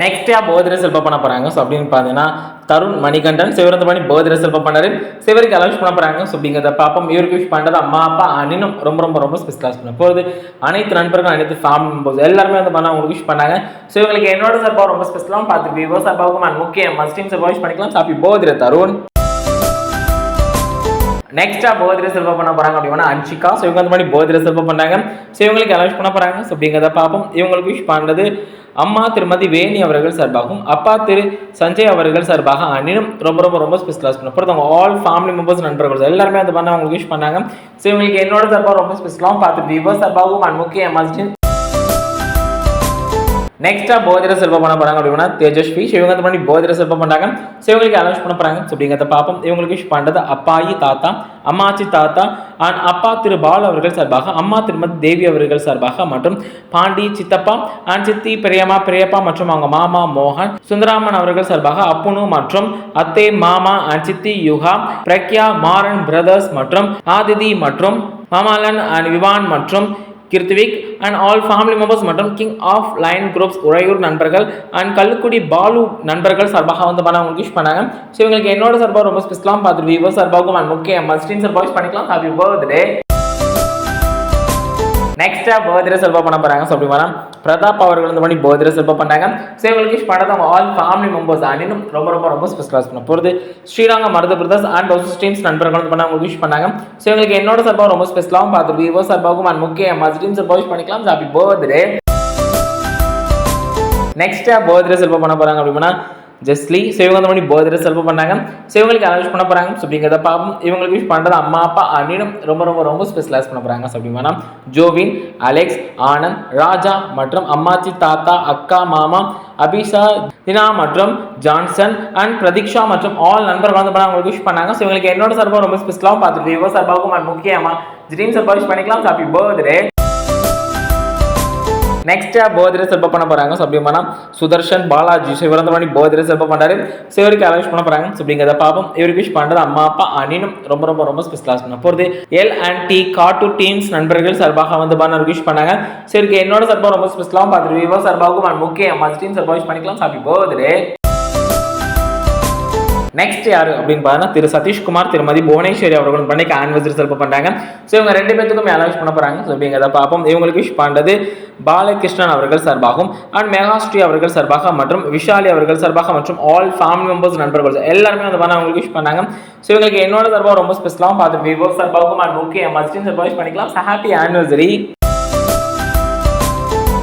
நெக்ஸ்டா போதிர செல்ப பண்ண போறாங்க. ஸோ அப்படின்னு பார்த்தீங்கன்னா தருண் மணிகண்டன் சிவரந்தமணி போதிர செல்ப பண்ணாரு. சிவருக்கு அலௌன்ஸ் பண்ண போறாங்க. ஸோ அப்படிங்கிறத பார்ப்போம். இவருக்கு விஷ் பண்ணுறது அம்மா அப்பா அண்ணனும் ரொம்ப ரொம்ப ரொம்ப ஸ்பெஷலாக பண்ண போகுது. அனைத்து நண்பர்கள் அனைத்து ஃபேமிலி மெம்பர்ஸ் எல்லாருமே வந்து பண்ண அவங்களுக்கு விஷ் பண்ணாங்க. ஸோ இவங்களுக்கு என்னோட சார்பாக ரொம்ப ஸ்பெஷலாக பார்த்து விவோ சார்பாகவும் அண்ட் முக்கிய மஸ்டீம் சார்பாக விஷ் பண்ணிக்கலாம். சாப்பி போதிர தருண். நெக்ஸ்டா போதிரை செல்வம் பண்ண போறாங்க அப்படின்னா அன்ஷிகா ஸோ இவங்க அந்த மாதிரி போதிர செல்வம் பண்ணாங்க. ஸோ இவங்களுக்கு அலௌன்ஸ் பண்ண போறாங்க. ஸோ அப்படிங்கிறத பார்ப்போம். இவங்களுக்கு விஷ் பண்ணுறது அம்மா திருமதி வேணி அவர்கள் சார்பாகவும் அப்பா திரு சஞ்சய் அவர்கள் சார்பாக அண்ணனும் ரொம்ப ரொம்ப ரொம்ப ஸ்பெஷலாக பண்ண பொறுத்தவங்க ஆல் ஃபேமிலி மெம்பர்ஸ் நண்பர்கள் எல்லாருமே அந்த பண்ண அவங்களுக்கு விஷ் பண்ணாங்க. ஸோ இவங்களுக்கு என்னோட சார்பாக ரொம்ப ஸ்பெஷலாகவும் பார்த்து விவோ சார்பாகவும் அண்ட் முக்கிய எமர்ஜென்சி நெக்ஸ்ட்டாக போதிர செல்வம் பண்ண போகிறாங்க அப்படின்னா தேஜஸ்வி ஸோ இவங்க வந்து பண்ணி போதிர செல்வம் பண்ணுறாங்க ஸோ இவங்களுக்கு பண்ண போகிறாங்க அப்படிங்கிறத பார்ப்போம். இவங்களுக்கு விஷ் பண்ணுறது அப்பாயி தாத்தா அம்மாச்சி தாத்தா அண்ட் அப்பா திரு பால் அவர்கள் சார்பாக அம்மா திருமதி தேவி அவர்கள் சார்பாக மற்றும் பாண்டி சித்தப்பா அண்ட் சித்தி பெரியம்மா பெரியப்பா மற்றும் அவங்க மாமா மோகன் சுந்தராமன் அவர்கள் சார்பாக அப்புனு மற்றும் அத்தே மாமா அண்ட் சித்தி யுகா பிரக்யா மாறன் பிரதர்ஸ் மற்றும் ஆதிதி மற்றும் மாமாலன் அண்ட் விவான் மற்றும் Krithvik and all family members மற்றும் king of line groups Uraiyur நண்பர்கள் அண்ட் கல்லுக்குடி பாலு நண்பர்கள் சார்பாக வந்து பண்ண அவங்களுக்கு விஷ் பண்ணாங்க. ஸோ இவங்களுக்கு என்னோட சார்பாக ரொம்ப ஸ்பெஷலாக பார்த்துட்டு விவோ சார்பாகவும் அண்ட் முக்கிய மஸ்டின் சார்பாக விஷ் பண்ணிக்கலாம். ஹாப்பி பர்த்டே நெக்ஸ்டா பர்த்டே செல்வா பண்ண போறாங்க. ஸோ அப்படி வரேன் பிரதாப் அவர்கள் வந்து பண்ணி பர்த்டே செல்வா பண்ணாங்க. ஸோ இவங்களுக்கு விஷ் அவங்க ஆல் ஃபேமிலி மெம்பர்ஸ் அண்ணினும் ரொம்ப ரொம்ப ரொம்ப ஸ்பெஷலாக பண்ண போகிறது ஸ்ரீரங்கம் மருத பிரதாஸ் அண்ட் ஹவுஸ் டீம்ஸ் நண்பர்கள் வந்து பண்ண விஷ் பண்ணாங்க. ஸோ இவங்களுக்கு என்னோட சார்பாக ரொம்ப ஸ்பெஷலாகவும் பார்த்து விவோ சார்பாகவும் அண்ட் முக்கிய மஸ்டின் சார்பாக விஷ் பண்ணிக்கலாம். ஹாப்பி பர்த்டே நெக்ஸ்ட்டாக பர்த்டே செல்வம் பண்ண போகிறாங்க அப்படின்னா ஜஸ்ட்லி ஸோ இவங்க வந்து மணி பர்த்டே செல்வம் பண்ணாங்க. ஸோ இவங்களுக்கு அனௌன்ஸ் பண்ண போகிறாங்க ஸோ அப்படிங்கிறத பார்ப்போம். இவங்களுக்கு விஷ் பண்ணுறது அம்மா அப்பா அண்ணினும் ரொம்ப ரொம்ப ரொம்ப ஸ்பெஷலைஸ் பண்ண போகிறாங்க ஸோ அப்படின்னா ஜோவின் அலெக்ஸ் ஆனந்த் ராஜா மற்றும் அம்மாச்சி தாத்தா அக்கா மாமா அபிஷா தினா மற்றும் ஜான்சன் அண்ட் பிரதீக்ஷா மற்றும் ஆல் நண்பர்கள் வந்து பண்ண அவங்களுக்கு விஷ் பண்ணாங்க. ஸோ இவங்களுக்கு என்னோட சார்பாக ரொம்ப ஸ்பெஷலாகவும் பார்த்துட்டு விவோ சார்பாகவும் அண்ட் முக்கியமாக ட்ரீம் சார்பாக விஷ் பண்ணிக்கலாம். ஹாப்பி பர்த்டே நெக்ஸ்ட்டாக போதிர செல்ப பண்ண போகிறாங்க ஸோ அப்படி சுதர்ஷன் பாலாஜி. ஸோ இவர் வந்து பண்ணி போதிர செல்ப ஸோ இவருக்கு அலௌன்ஸ் பண்ண போகிறாங்க ஸோ அப்படிங்கிறத பார்ப்போம். இவருக்கு விஷ் பண்ணுறது அம்மா அப்பா அணினும் ரொம்ப ரொம்ப ரொம்ப ஸ்பெஷலாக பண்ண போகிறது எல் அண்ட் டி காட்டு டீம்ஸ் நண்பர்கள் சார்பாக வந்து பண்ண விஷ் பண்ணாங்க. ஸோ இவருக்கு என்னோட சார்பாக ரொம்ப ஸ்பெஷலாகவும் பார்த்துட்டு விவோ சார்பாகவும் and முக்கிய மஸ்ட் டீம் சார்பாக விஷ் பண்ணிக்கலாம் ஹாப்பி பர்த்டே நெக்ஸ்ட் யார் அப்படின்னு பார்த்தீங்கன்னா திரு சதீஷ்குமார் திருமதி புவனேஸ்வரி அவர்கள் பண்ணிக்கு ஆன்வர்சரி செல்ப பண்ணுறாங்க ஸோ இவங்க ரெண்டு பேத்துக்கும் விஷ் பண்ண போகிறாங்க ஸோ அப்படிங்கிறத பார்ப்போம். இவங்களுக்கு விஷ் பண்ணுறது பாலகிருஷ்ணன் அவர்கள் சார்பாகவும் அண்ட் மெகாஸ்ரீ அவர்கள் சார்பாக மற்றும் விஷாலி அவர்கள் சார்பாக மற்றும் ஆல் ஃபேமிலி மெம்பர்ஸ் நண்பர்கள். எல்லாருமே அந்த பண்ண அவங்களுக்கு விஷ் பண்ணாங்க ஸோ இவங்களுக்கு என்னோட சார்பாக ரொம்ப ஸ்பெஷலாகவும் பார்த்து விவோ சார்பாகவும் அண்ட் ஓகே மஸ்டின் சார்பாக விஷ் பண்ணிக்கலாம். Happy anniversary